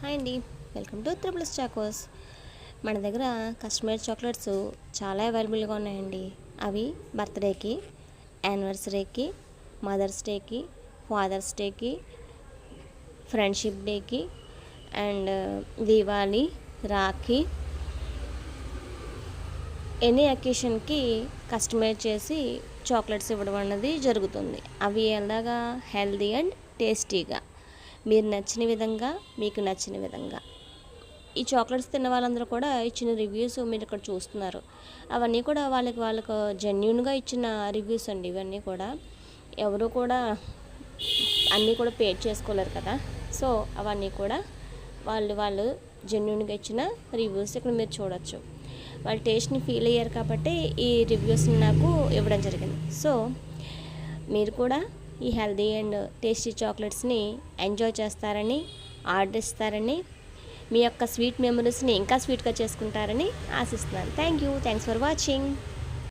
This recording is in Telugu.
హాయ్ అండి. Welcome to triples chocos. మన దగ్గర కస్టమర్ చాక్లెట్స్ చాలా అవైలబుల్గా ఉన్నాయండి. అవి బర్త్డేకి యానివర్సరీకి మదర్స్ డేకి ఫాదర్స్ డేకి ఫ్రెండ్షిప్ డేకి అండ్ దీవాలి రాఖీ ఎనీ అకేషన్కి కస్టమైజ్ చేసి చాక్లెట్స్ ఇవ్వడం అన్నది జరుగుతుంది. అవి ఎలాగా హెల్దీ అండ్ టేస్టీగా మీరు నచ్చిన విధంగా మీకు నచ్చిన విధంగా. ఈ చాక్లెట్స్ తిన్న వాళ్ళందరూ కూడా ఇచ్చిన రివ్యూస్ మీరు ఇక్కడ చూస్తున్నారు. అవన్నీ కూడా వాళ్ళకి వాళ్ళకు జెన్యున్గా ఇచ్చిన రివ్యూస్ అండి ఇవన్నీ కూడా. ఎవరు కూడా అన్నీ కూడా పే చేసుకోలేరు కదా. సో అవన్నీ కూడా వాళ్ళు వాళ్ళు జెన్యున్గా ఇచ్చిన రివ్యూస్ ఇక్కడ మీరు చూడొచ్చు. వాళ్ళ టేస్ట్ని ఫీల్ అయ్యారు కాబట్టి ఈ రివ్యూస్ని నాకు ఇవ్వడం జరిగింది. సో మీరు కూడా ఈ హెల్దీ అండ్ టేస్టీ చాక్లెట్స్ని ఎంజాయ్ చేస్తారని ఆర్డర్ ఇస్తారని మీ యొక్క స్వీట్ మెమరీస్ని ఇంకా స్వీట్గా చేసుకుంటారని ఆశిస్తున్నాను. Thank you. Thanks for watching.